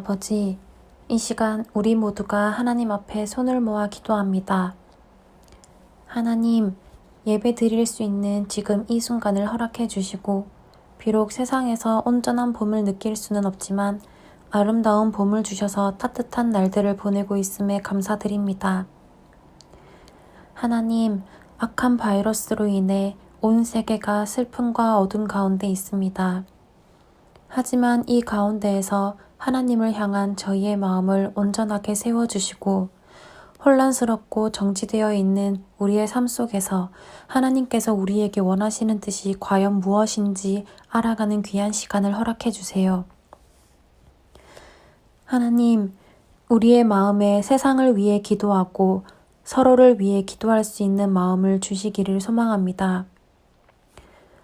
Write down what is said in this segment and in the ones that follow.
아버지, 이 시간 우리 모두가 하나님 앞에 손을 모아 기도합니다. 하나님, 예배 드릴 수 있는 지금 이 순간을 허락해 주시고, 비록 세상에서 온전한 봄을 느낄 수는 없지만, 아름다운 봄을 주셔서 따뜻한 날들을 보내고 있음에 감사드립니다. 하나님, 악한 바이러스로 인해 온 세계가 슬픔과 어둠 가운데 있습니다. 하지만 이 가운데에서 하나님을 향한 저희의 마음을 온전하게 세워주시고 혼란스럽고 정지되어 있는 우리의 삶 속에서 하나님께서 우리에게 원하시는 뜻이 과연 무엇인지 알아가는 귀한 시간을 허락해 주세요. 하나님, 우리의 마음에 세상을 위해 기도하고 서로를 위해 기도할 수 있는 마음을 주시기를 소망합니다.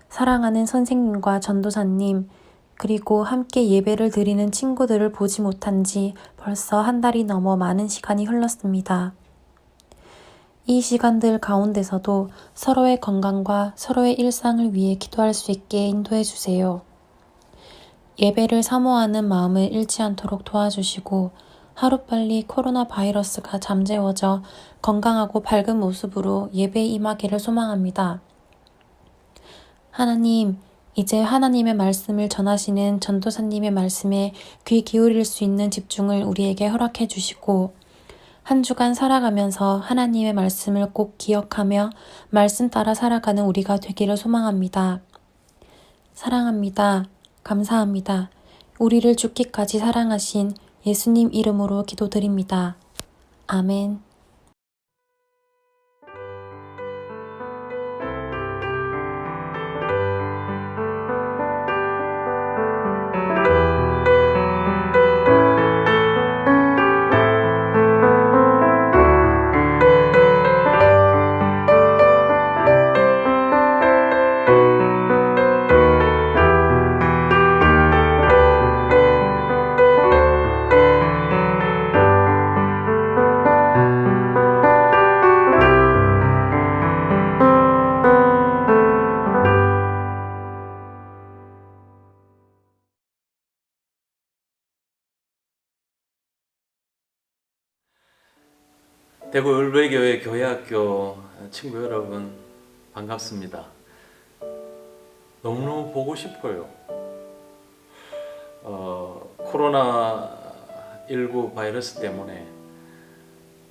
사랑하는 선생님과 전도사님, 그리고 함께 예배를 드리는 친구들을 보지 못한 지 벌써 한 달이 넘어 많은 시간이 흘렀습니다. 이 시간들 가운데서도 서로의 건강과 서로의 일상을 위해 기도할 수 있게 인도해 주세요. 예배를 사모하는 마음을 잃지 않도록 도와주시고 하루빨리 코로나 바이러스가 잠재워져 건강하고 밝은 모습으로 예배에 임하기를 소망합니다. 하나님, 이제 하나님의 말씀을 전하시는 전도사님의 말씀에 귀 기울일 수 있는 집중을 우리에게 허락해 주시고, 한 주간 살아가면서 하나님의 말씀을 꼭 기억하며 말씀 따라 살아가는 우리가 되기를 소망합니다. 사랑합니다. 감사합니다. 우리를 죽기까지 사랑하신 예수님 이름으로 기도드립니다. 아멘. 대구 울배교회 교회학교 친구 여러분 반갑습니다. 너무너무 보고 싶어요. 어, 코로나 19 바이러스 때문에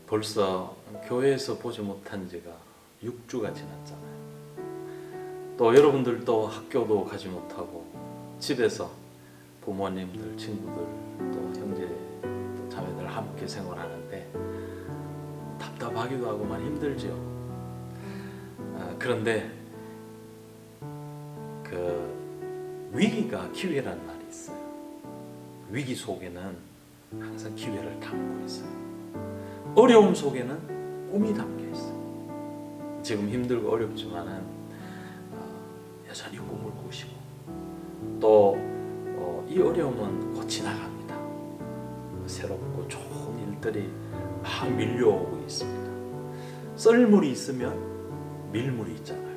벌써 교회에서 보지 못한 지가 6주가 지났잖아요. 또 여러분들도 학교도 가지 못하고 집에서 부모님들, 친구들, 또 형제, 또 자매들 함께 생활하는데 답답하기도 하고 많이 힘들죠. 아, 그런데 그 위기가 기회라는 말이 있어요. 위기 속에는 항상 기회를 담고 있어요. 어려움 속에는 꿈이 담겨 있어요. 지금 힘들고 어렵지만은 어, 여전히 꿈을 꾸시고 또이 어려움은 곧 지나갑니다. 새롭고 좋은 일들이 막 밀려오고 있습니다. 썰물이 있으면 밀물이 있잖아요.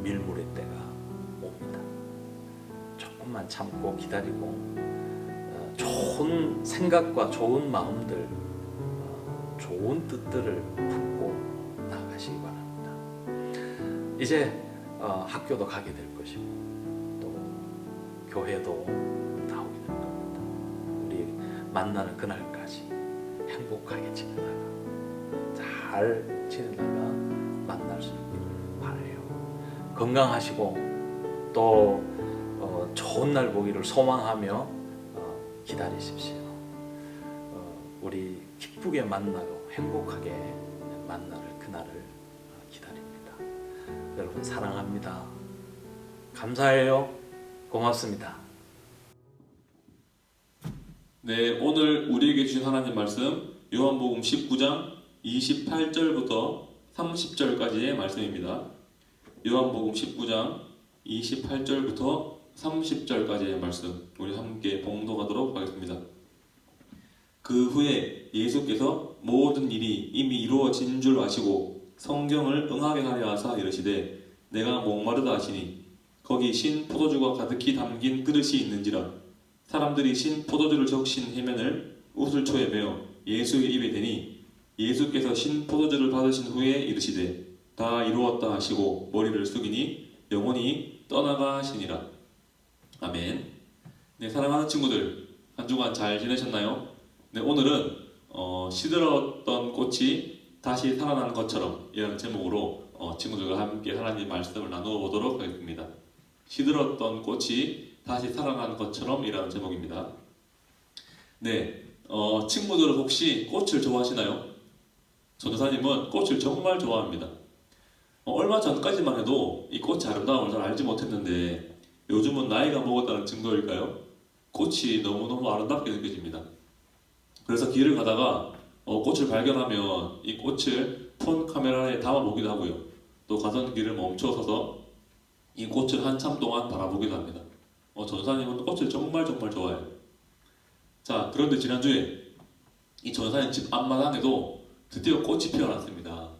밀물의 때가 옵니다. 조금만 참고 기다리고 어, 좋은 생각과 좋은 마음들, 어, 좋은 뜻들을 품고 나가시기 바랍니다. 이제 어, 학교도 가게 될 것이고 또 교회도 나오게 될 겁니다. 우리 만나는 그날까지 행복하게 지내다가 잘 지내다가 만날 수 있기를 바래요. 건강하시고 또 어, 좋은 날 보기를 소망하며 어, 기다리십시오. 어, 우리 기쁘게 만나고 행복하게 만날 그날을 어, 기다립니다. 여러분 사랑합니다. 감사해요. 고맙습니다. 네, 오늘 우리에게 주신 하나님 말씀 요한복음 19장 28절부터 30절까지의 말씀입니다. 요한복음 19장 28절부터 30절까지의 말씀 우리 함께 봉독하도록 하겠습니다. 그 후에 예수께서 모든 일이 이미 이루어진 줄 아시고 성경을 응하게 하려 하사 이르시되 내가 목마르다 하시니 거기 신 포도주가 가득히 담긴 그릇이 있는지라 사람들이 신 포도주를 적신 해면을 우슬초에 메어 예수의 입에 대니 예수께서 신 포도주를 받으신 후에 이르시되 다 이루었다 하시고 머리를 숙이니 영혼이 떠나가시니라. 아멘. 네, 사랑하는 친구들 한 주간 잘 지내셨나요? 네, 오늘은 어, 시들었던 꽃이 다시 살아나는 것처럼 이라는 제목으로 어, 친구들과 함께 하나님 말씀을 나누어 보도록 하겠습니다. 시들었던 꽃이 다시 살아나는 것처럼 이라는 제목입니다. 네, 어, 친구들은 혹시 꽃을 좋아하시나요? 전도사님은 꽃을 정말 좋아합니다. 어, 얼마 전까지만 해도 이 꽃의 아름다움을 잘 알지 못했는데 요즘은 나이가 먹었다는 증거일까요? 꽃이 너무너무 아름답게 느껴집니다. 그래서 길을 가다가 어, 꽃을 발견하면 이 꽃을 폰 카메라에 담아보기도 하고요. 또 가던 길을 멈춰서서 이 꽃을 한참 동안 바라보기도 합니다. 어, 전사님은 꽃을 정말 정말 좋아해요. 자, 그런데 지난주에 이 전사님 집 앞마당에도 드디어 꽃이 피어났습니다.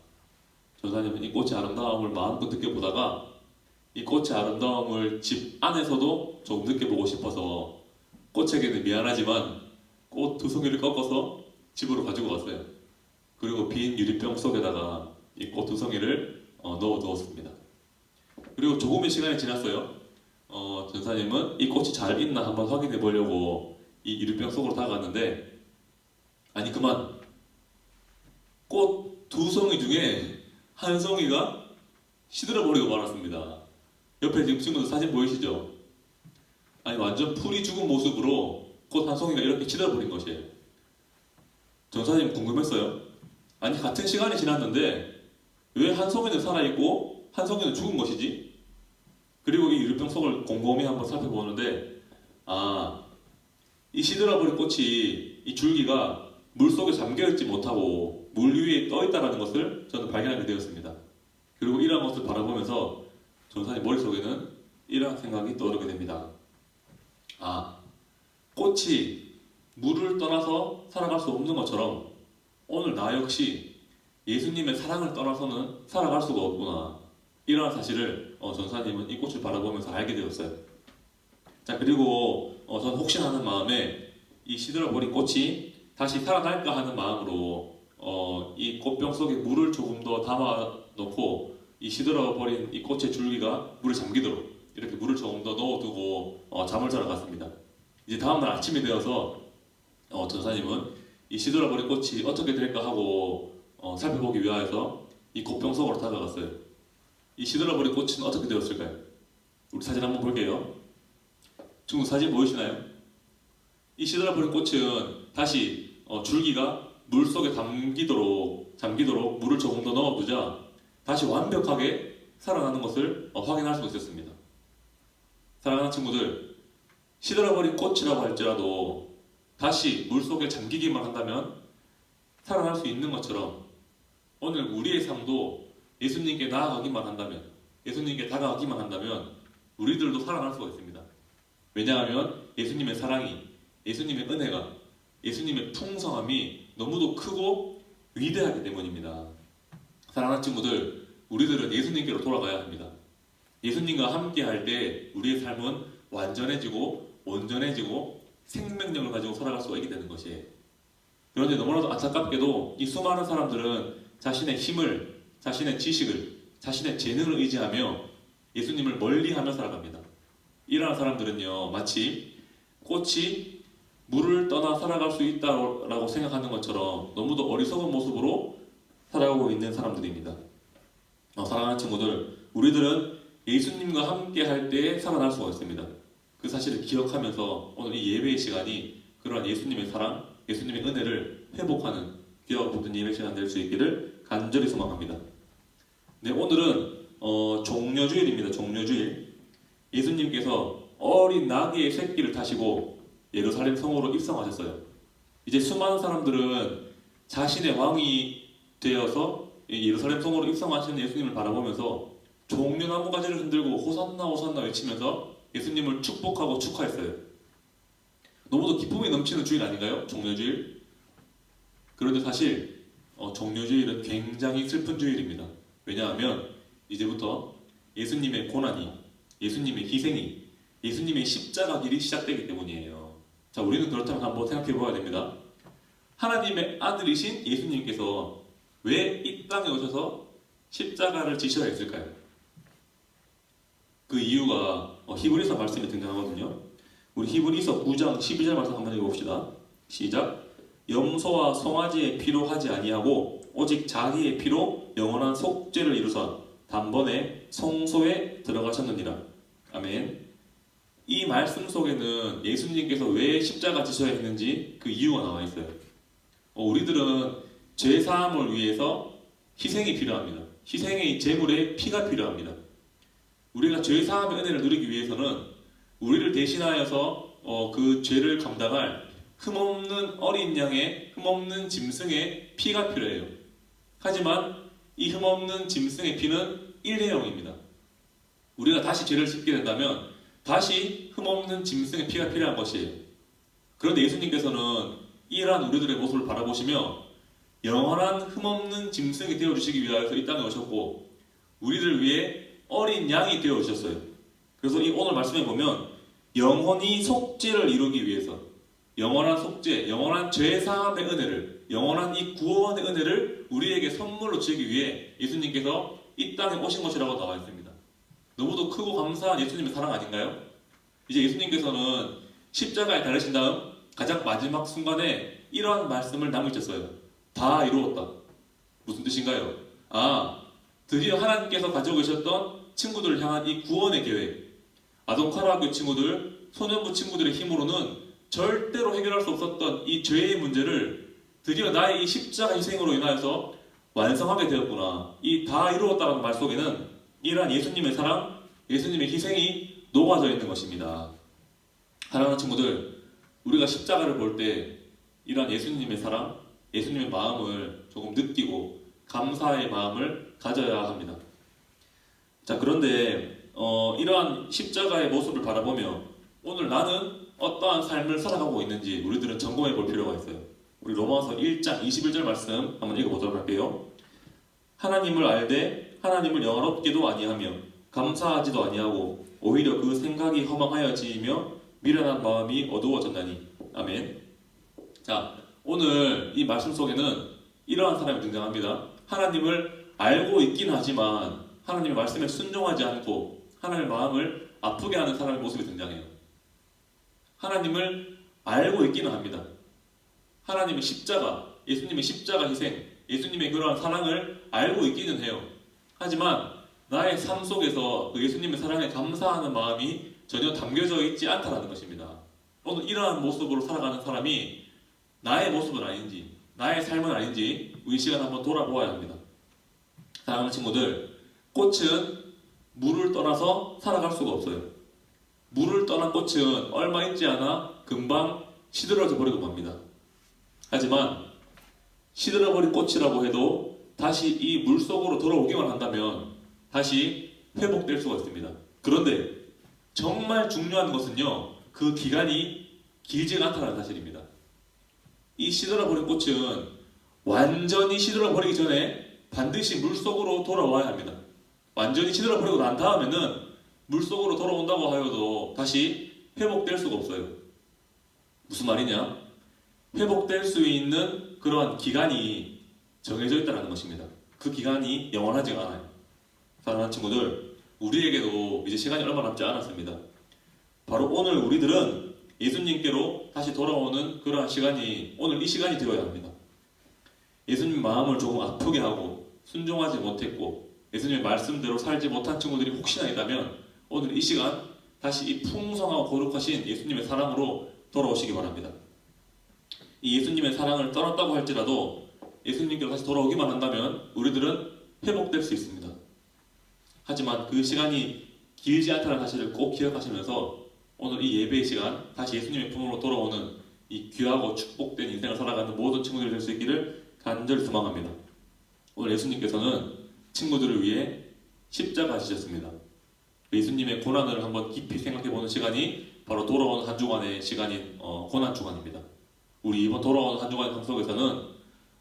전사님은 이 꽃의 아름다움을 마음껏 느껴보다가 이 꽃의 아름다움을 집 안에서도 조금 느껴보고 싶어서 꽃에게는 미안하지만 꽃 두 송이를 꺾어서 집으로 가지고 왔어요. 그리고 빈 유리병 속에다가 이 꽃 두 송이를 어, 넣어 두었습니다. 그리고 조금의 시간이 지났어요. 어, 전사님은 이 꽃이 잘 있나 한번 확인해 보려고 이 유리병 속으로 다가갔는데 아니 그만 꽃 두 송이 중에 한 송이가 시들어 버리고 말았습니다. 옆에 지금 친구들 사진 보이시죠? 아니 완전 풀이 죽은 모습으로 꽃 한 송이가 이렇게 시들어 버린 것이에요. 전사님 궁금했어요. 아니 같은 시간이 지났는데 왜 한 송이는 살아 있고 한 송이는 죽은 것이지? 그리고 이 유리병 속을 곰곰이 한번 살펴보는데 아, 이 시들어버린 꽃이 이 줄기가 물 속에 잠겨있지 못하고 물 위에 떠 있다는 것을 저는 발견하게 되었습니다. 그리고 이러한 것을 바라보면서 전사님 머릿속에는 이러한 생각이 떠오르게 됩니다. 아, 꽃이 물을 떠나서 살아갈 수 없는 것처럼 오늘 나 역시 예수님의 사랑을 떠나서는 살아갈 수가 없구나. 이러한 사실을 어, 전사님은 이 꽃을 바라보면서 알게 되었어요. 자 그리고 어, 전 혹시나 하는 마음에 이 시들어버린 꽃이 다시 살아날까 하는 마음으로 어, 이 꽃병 속에 물을 조금 더 담아 놓고 이 시들어버린 이 꽃의 줄기가 물에 잠기도록 이렇게 물을 조금 더 넣어두고 어, 잠을 자러 갔습니다. 이제 다음날 아침이 되어서 어, 전사님은 이 시들어버린 꽃이 어떻게 될까 하고 어, 살펴보기 위하여서 이 꽃병 속으로 다가갔어요. 이 시들어버린 꽃은 어떻게 되었을까요? 우리 사진 한번 볼게요. 지금 사진 보이시나요? 이 시들어버린 꽃은 다시 어, 줄기가 물 속에 잠기도록 잠기도록 물을 조금 더 넣어두자 다시 완벽하게 살아나는 것을 어, 확인할 수 있었습니다. 사랑하는 친구들, 시들어버린 꽃이라고 할지라도 다시 물 속에 잠기기만 한다면 살아날 수 있는 것처럼 오늘 우리의 삶도 예수님께 나아가기만 한다면 예수님께 다가가기만 한다면 우리들도 살아날 수가 있습니다. 왜냐하면 예수님의 사랑이 예수님의 은혜가 예수님의 풍성함이 너무도 크고 위대하기 때문입니다. 사랑하는 친구들, 우리들은 예수님께로 돌아가야 합니다. 예수님과 함께 할 때 우리의 삶은 완전해지고 온전해지고 생명력을 가지고 살아갈 수가 있게 되는 것이에요. 그런데 너무나도 안타깝게도 이 수많은 사람들은 자신의 힘을, 자신의 지식을, 자신의 재능을 의지하며 예수님을 멀리하며 살아갑니다. 이러한 사람들은요, 마치 꽃이 물을 떠나 살아갈 수 있다라고 생각하는 것처럼 너무도 어리석은 모습으로 살아가고 있는 사람들입니다. 어, 사랑하는 친구들, 우리들은 예수님과 함께 할 때 살아날 수가 있습니다. 그 사실을 기억하면서 오늘 이 예배의 시간이 그러한 예수님의 사랑, 예수님의 은혜를 회복하는 귀와 모든 예배 시간 될 수 있기를 간절히 소망합니다. 네, 오늘은 어, 종려주일입니다. 종려주일. 예수님께서 어린 나귀의 새끼를 타시고 예루살렘 성으로 입성하셨어요. 이제 수많은 사람들은 자신의 왕이 되어서 이 예루살렘 성으로 입성하시는 예수님을 바라보면서 종려나무 가지를 흔들고 호산나 호산나 외치면서 예수님을 축복하고 축하했어요. 너무도 기쁨이 넘치는 주일 아닌가요? 종려주일. 그런데 사실 어, 종려주일은 굉장히 슬픈 주일입니다. 왜냐하면 이제부터 예수님의 고난이, 예수님의 희생이, 예수님의 십자가 길이 시작되기 때문이에요. 자, 우리는 그렇다면 한번 생각해 봐야 됩니다. 하나님의 아들이신 예수님께서 왜 이 땅에 오셔서 십자가를 지셔야 했을까요? 그 이유가 어, 히브리서 말씀이 등장하거든요. 우리 히브리서 9장 12절 말씀 한번 읽어봅시다. 시작. 염소와 송아지의 피로 하지 아니하고 오직 자기의 피로 영원한 속죄를 이루사 단번에 성소에 들어가셨느니라. 아멘. 이 말씀 속에는 예수님께서 왜 십자가 지셔야 했는지 그 이유가 나와 있어요. 어, 우리들은 죄 사함을 위해서 희생이 필요합니다. 희생의 제물에 피가 필요합니다. 우리가 죄 사함의 은혜를 누리기 위해서는 우리를 대신하여서 어, 그 죄를 감당할 흠없는 어린 양의 흠없는 짐승의 피가 필요해요. 하지만 이 흠없는 짐승의 피는 일회용입니다. 우리가 다시 죄를 짓게 된다면 다시 흠없는 짐승의 피가 필요한 것이에요. 그런데 예수님께서는 이러한 우리들의 모습을 바라보시며 영원한 흠없는 짐승이 되어 주시기 위하여서 이 땅에 오셨고 우리를 위해 어린 양이 되어 주셨어요. 그래서 이 오늘 말씀에 보면 영원히 속죄를 이루기 위해서 영원한 속죄, 영원한 죄 사함의 은혜를, 영원한 이 구원의 은혜를 우리에게 선물로 주기 위해 예수님께서 이 땅에 오신 것이라고 나와 있습니다. 너무도 크고 감사한 예수님의 사랑 아닌가요? 이제 예수님께서는 십자가에 달리신 다음 가장 마지막 순간에 이러한 말씀을 남기셨어요. 다 이루었다. 무슨 뜻인가요? 아, 드디어 하나님께서 가지고 계셨던 친구들을 향한 이 구원의 계획. 아동카라학교 친구들, 소년부 친구들의 힘으로는 절대로 해결할 수 없었던 이 죄의 문제를 드디어 나의 이 십자가 희생으로 인하여서 완성하게 되었구나. 이 다 이루었다는 말 속에는 이러한 예수님의 사랑, 예수님의 희생이 녹아져 있는 것입니다. 사랑하는 친구들, 우리가 십자가를 볼 때 이러한 예수님의 사랑, 예수님의 마음을 조금 느끼고 감사의 마음을 가져야 합니다. 자, 그런데 어, 이러한 십자가의 모습을 바라보며 오늘 나는 어떠한 삶을 살아가고 있는지 우리들은 점검해 볼 필요가 있어요. 우리 로마서 1장 21절 말씀 한번 읽어보도록 할게요. 하나님을 알되 하나님을 영화롭게도 아니하며 감사하지도 아니하고 오히려 그 생각이 허망하여지며 미련한 마음이 어두워졌나니 아멘. 자 오늘 이 말씀 속에는 이러한 사람이 등장합니다. 하나님을 알고 있긴 하지만 하나님의 말씀에 순종하지 않고 하나님의 마음을 아프게 하는 사람의 모습이 등장해요. 하나님을 알고 있기는 합니다. 하나님의 십자가, 예수님의 십자가 희생, 예수님의 그러한 사랑을 알고 있기는 해요. 하지만 나의 삶 속에서 그 예수님의 사랑에 감사하는 마음이 전혀 담겨져 있지 않다라는 것입니다. 오늘 이러한 모습으로 살아가는 사람이 나의 모습은 아닌지, 나의 삶은 아닌지 우리 시간 한번 돌아보아야 합니다. 사랑하는 친구들, 꽃은 물을 떠나서 살아갈 수가 없어요. 물을 떠난 꽃은 얼마 있지 않아 금방 시들어져 버리고 맙니다. 하지만 시들어버린 꽃이라고 해도 다시 이 물 속으로 돌아오기만 한다면 다시 회복될 수가 있습니다. 그런데 정말 중요한 것은요, 그 기간이 길지가 않다는 사실입니다. 이 시들어버린 꽃은 완전히 시들어버리기 전에 반드시 물 속으로 돌아와야 합니다. 완전히 시들어버리고 난 다음에는 물 속으로 돌아온다고 하여도 다시 회복될 수가 없어요. 무슨 말이냐? 회복될 수 있는 그러한 기간이 정해져 있다는 것입니다. 그 기간이 영원하지가 않아요. 사랑하는 친구들, 우리에게도 이제 시간이 얼마 남지 않았습니다. 바로 오늘 우리들은 예수님께로 다시 돌아오는 그러한 시간이 오늘 이 시간이 되어야 합니다. 예수님 마음을 조금 아프게 하고 순종하지 못했고 예수님의 말씀대로 살지 못한 친구들이 혹시나 있다면 오늘 이 시간 다시 이 풍성하고 거룩하신 예수님의 사랑으로 돌아오시기 바랍니다. 이 예수님의 사랑을 떠났다고 할지라도 예수님께로 다시 돌아오기만 한다면 우리들은 회복될 수 있습니다. 하지만 그 시간이 길지 않다는 사실을 꼭 기억하시면서 오늘 이 예배의 시간 다시 예수님의 품으로 돌아오는 이 귀하고 축복된 인생을 살아가는 모든 친구들이 될 수 있기를 간절히 소망합니다. 오늘 예수님께서는 친구들을 위해 십자가 지셨습니다. 예수님의 고난을 한번 깊이 생각해보는 시간이 바로 돌아오는 한 주간의 시간인 어, 고난 주간입니다. 우리 이번 돌아오는 한 주간의 삶 속에서는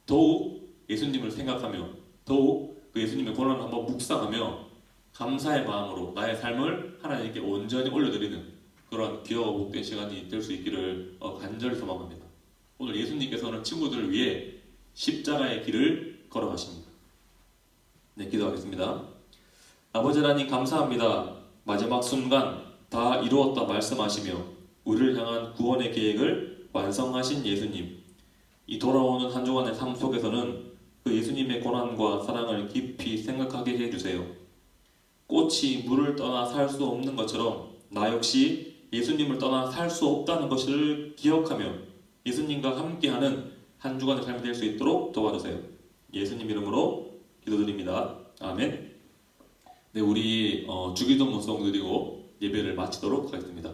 더욱 예수님을 생각하며 더욱 그 예수님의 고난을 한번 묵상하며 감사의 마음으로 나의 삶을 하나님께 온전히 올려드리는 그런 기여가 복된 시간이 될 수 있기를 어, 간절히 소망합니다. 오늘 예수님께서는 친구들을 위해 십자가의 길을 걸어가십니다. 네, 기도하겠습니다. 아버지 하나님 감사합니다. 마지막 순간 다 이루었다 말씀하시며 우리를 향한 구원의 계획을 완성하신 예수님. 이 돌아오는 한 주간의 삶 속에서는 그 예수님의 고난과 사랑을 깊이 생각하게 해주세요. 꽃이 물을 떠나 살 수 없는 것처럼 나 역시 예수님을 떠나 살 수 없다는 것을 기억하며 예수님과 함께하는 한 주간의 삶이 될 수 있도록 도와주세요. 예수님 이름으로 기도드립니다. 아멘. 네, 우리 어, 주기도 문송 드리고 예배를 마치도록 하겠습니다.